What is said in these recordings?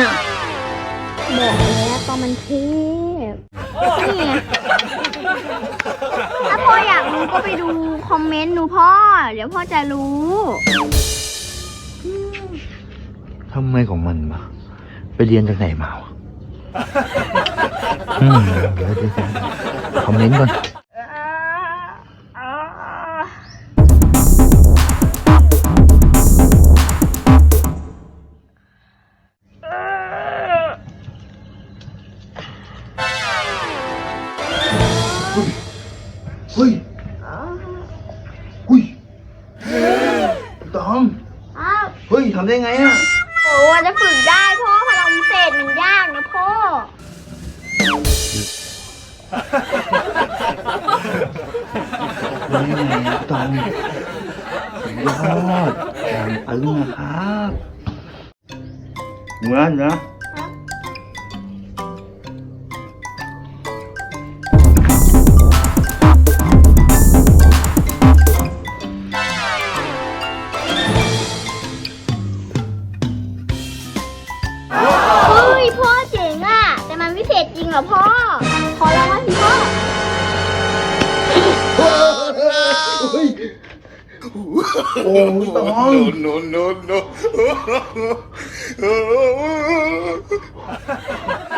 อะ บอกแล้วตอนมันเทพนี่ไงถ้าพ่ออยากรู้ก็ไปดูคอมเมนต์ดูพ่อ เดี๋ยวพ่อจะรู้ทำไมของมันวะไปเรียนจากไหนมาวะอืมเดี๋ยวเดี๋ยวคอมเมนต์ก่อน ทำได้ไงอะโอ้จะฝึกได้พ่อพลังพิเศษมันยากนะพ่อทำได้ไงอะตองยอดอย่างอึ้งนะครับเหมือนนะ เศษจริงเหรอพ่อ ขอลองมาสิพ่อ โอ้ยตอง no, no, no.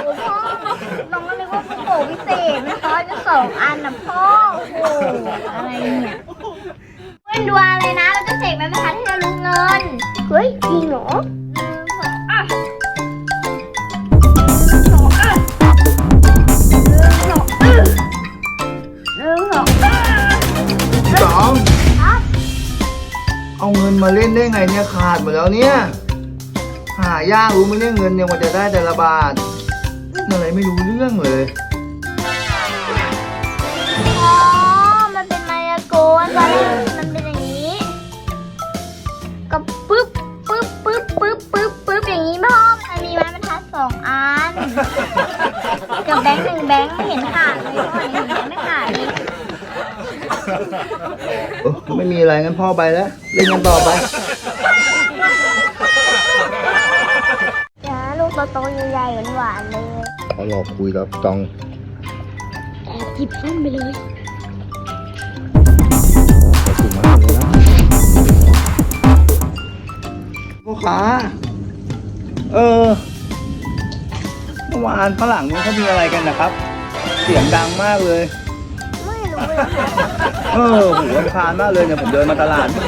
โอ้พ่อน้องก็นึกว่าเป็นโปพิเศษนะคะจะสองอันนะพ่อ โอ้โหอะไรเนี่ยเล่นดวงอะไรนะเราจะเสกไม้บรรทัดให้เราลุ้นเงิน เฮ้ยจริงเหรอ เอาเงินมาเล่นได้ไงเนี่ยขาดหมดแล้วเนี่ย หายากรู้ไหมเนี่ยเงินเนี่ยกว่าจะได้แต่ละบาทเล่นอะไรไม่รู้เรื่องเลยอ๋อ มันเป็นมายากลตอนแรกมันเป็นอย่าง ไม่มีอะไรงั้นพ่อไปแล้วเล่นกันต่อไปจ้าลูกโตๆใหญ่ๆหวานๆเลยเขาหลอกคุยแล้วตองแอบหยิบส้มไปเลยขอบคุณมากเลยนะพ่อค้าเออเมื่อวานฝรั่งนู้นเขามีอะไรกันนะครับ เสียงดังมากเลยไม่รู้ เลยค่ะเออผมรำคาญมากเลยเนี่ยผมเดินมาตลาดนี่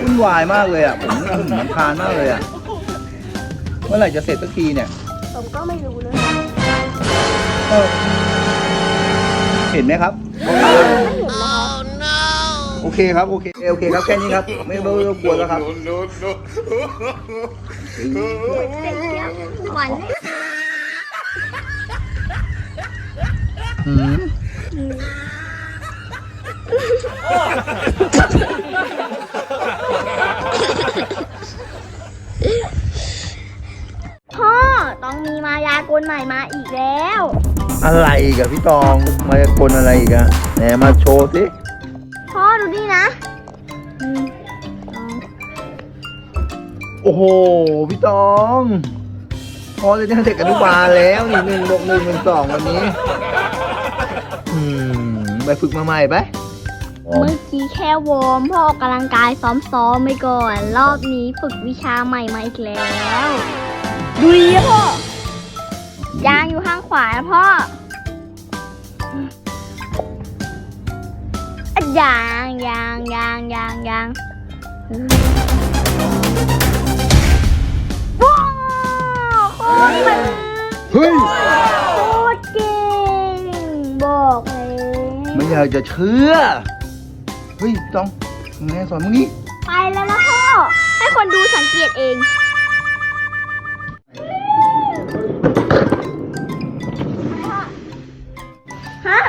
วุ่นวายมากเลยอะผมรำคาญมากเลยอะเมื่อไหร่จะเสร็จสักทีเนี่ยผมก็ไม่รู้เลยเออเห็นไหมครับไม่เห็นนะคะโอเคครับ โอเคโอเคครับแค่นี้ครับ ไม่ไม่รบกวนแล้วครับ No, no, no. หวานไหมอืม พ่อ ต้องมีมายากลใหม่มาอีกแล้ว อะไรอีกอะพี่ตองมาจะกลอะไรอีกอะไหนมาโชว์สิพ่อดูนี่นะอืมสองโอ้โหพี่ตองพอเลยตั้งแต่อนุบาลแล้วนี่หนึ่งบวกหนึ่งเป็นสองวันนี้ อืม ไปฝึกมาใหม่ไป เมื่อกี้แค่วอร์มพ่อออกกำลังกายซ้อมๆไปก่อน รอบนี้ฝึกวิชาใหม่มาอีกแล้ว ดูดีอะพ่อยางอยู่ข้างขวานะพ่ออะยางยางยางยางยางว้าวโคตรมันเฮ้ยโคตรเก่งบอกเลยไม่อยากจะเชื่อ เฮ้ยพี่ตองแม่สอนมึงนี่ไปแล้วนะพ่อ ให้คนดูสังเกตเอง ฮะ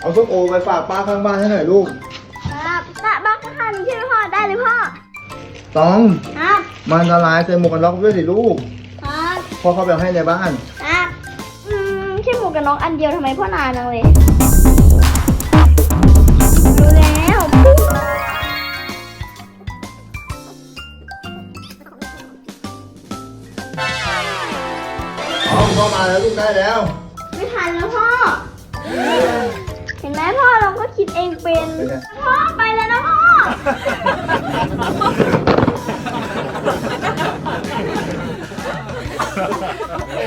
เอาส้มโอไปฝากป้าข้างบ้านให้หน่อยลูกครับตะบ้านข้างๆนี้ใช่ไหมพ่อ ได้เลยพ่อ ตองครับ มันอันตรายใส่หมวกกันน็อกด้วยสิลูกครับ พ่อเข้าไปเอาให้ในบ้าน ครับ อืมแค่หมวกกันน็อกอันเดียวทำไมพ่อนานจังเลย ได้แล้ว ไม่ทันแล้วพ่อ เห็นไหมพ่อเราก็คิดเองเป็นเป็นไงพ่อไปแล้วนะพ่อ เ